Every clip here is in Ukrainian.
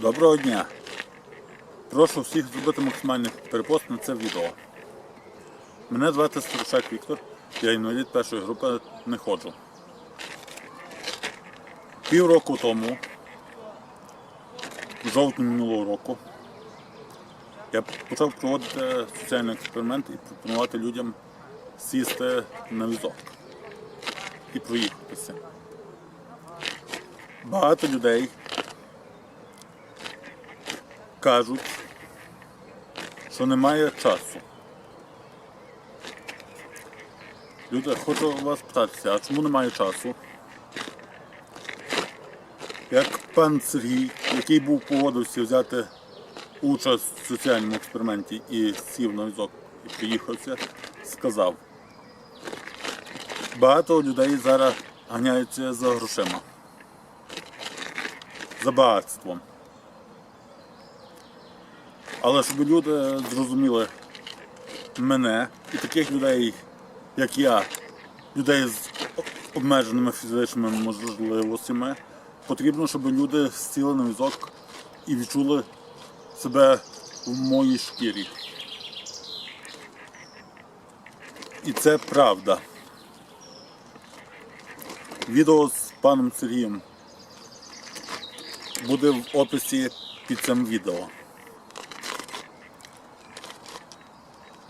Доброго дня! Прошу всіх зробити максимальний перепост на це відео. Мене звати Старушак Віктор, я інвалід першої групи не ходжу. Півроку тому, в жовтні минулого року, я почав проводити соціальний експеримент і пропонувати людям сісти на візок і проїхатися. Багато людей кажуть, що немає часу. Люди, хочу вас питатися, а чому немає часу? Як пан Сергій, який був погодився взяти участь в соціальному експерименті і сів на візок і приїхався, сказав, багато людей зараз ганяються за грошима, за багатством. Але щоб люди зрозуміли мене і таких людей, як я, людей з обмеженими фізичними можливостями, потрібно, щоб люди сіли на візок і відчули себе в моїй шкірі. І це правда. Відео з паном Сергієм буде в описі під цим відео.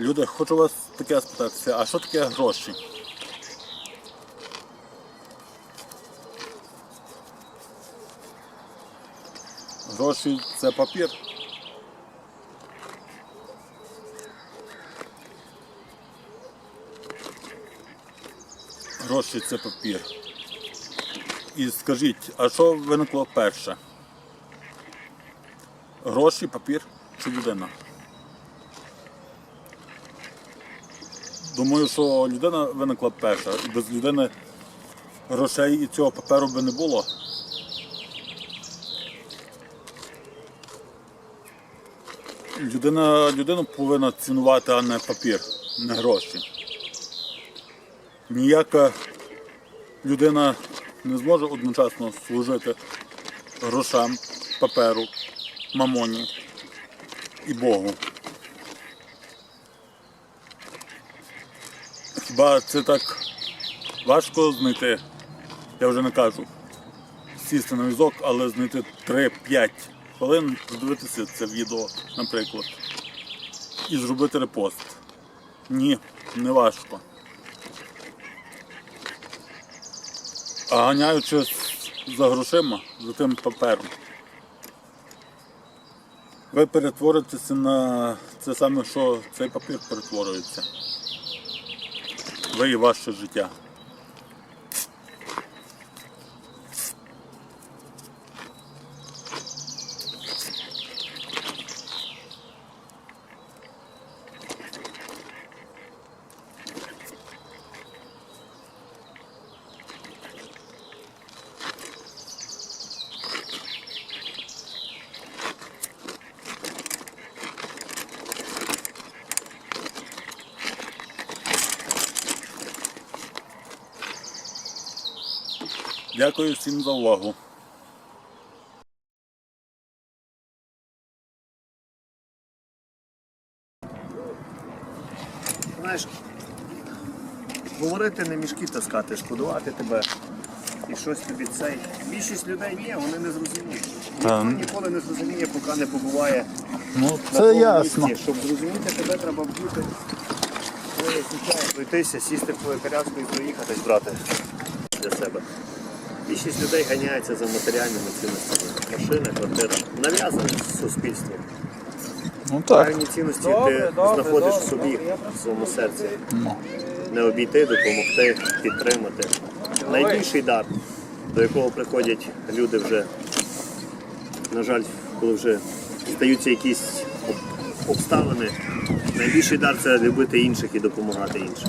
Люди, хочу вас таке спитатися, а що таке гроші? Гроші це папір. Гроші це папір. І скажіть, а що виникло перше? Гроші, папір чи людина? Думаю, що людина виникла перша. І без людини грошей і цього паперу би не було. Людина людину повинна цінувати, а не папір, не гроші. Ніяка людина не зможе одночасно служити грошам, паперу, мамоні і Богу. Хіба це так важко знайти? Я вже не кажу. Сісти на візок, але знайти 3-5 хвилин, подивитися це відео, наприклад, і зробити репост. Ні, не важко. А ганяючись за грошима, за тим папером, ви перетворитеся на це саме, що цей папір перетворюється ви і ваше життя. Дякую всім за увагу. Знаєш, говорити не мішки таскати, шкодувати тебе і щось тобі цей. Більшість людей ні, вони не зрозуміють. Ніхто ніколи не зрозуміє, поки не побуває Ну, на це тому ясно. місці. Щоб зрозуміти, тебе треба вбити. Твоє звичайно пройтися, сісти в твою коляску і проїхатись, брати для себе. Більшість людей ганяється за матеріальними цінностями. Машини, квартира. Нав'язані суспільством. Ну так. Реальні цінності Добре, ти добре, знаходиш добре, в собі, добре, в своєму серці. Ну. Не обійти, допомогти, підтримати. Найбільший дар, до якого приходять люди вже, на жаль, коли вже стаються якісь обставини. Найбільший дар це любити інших і допомагати іншим.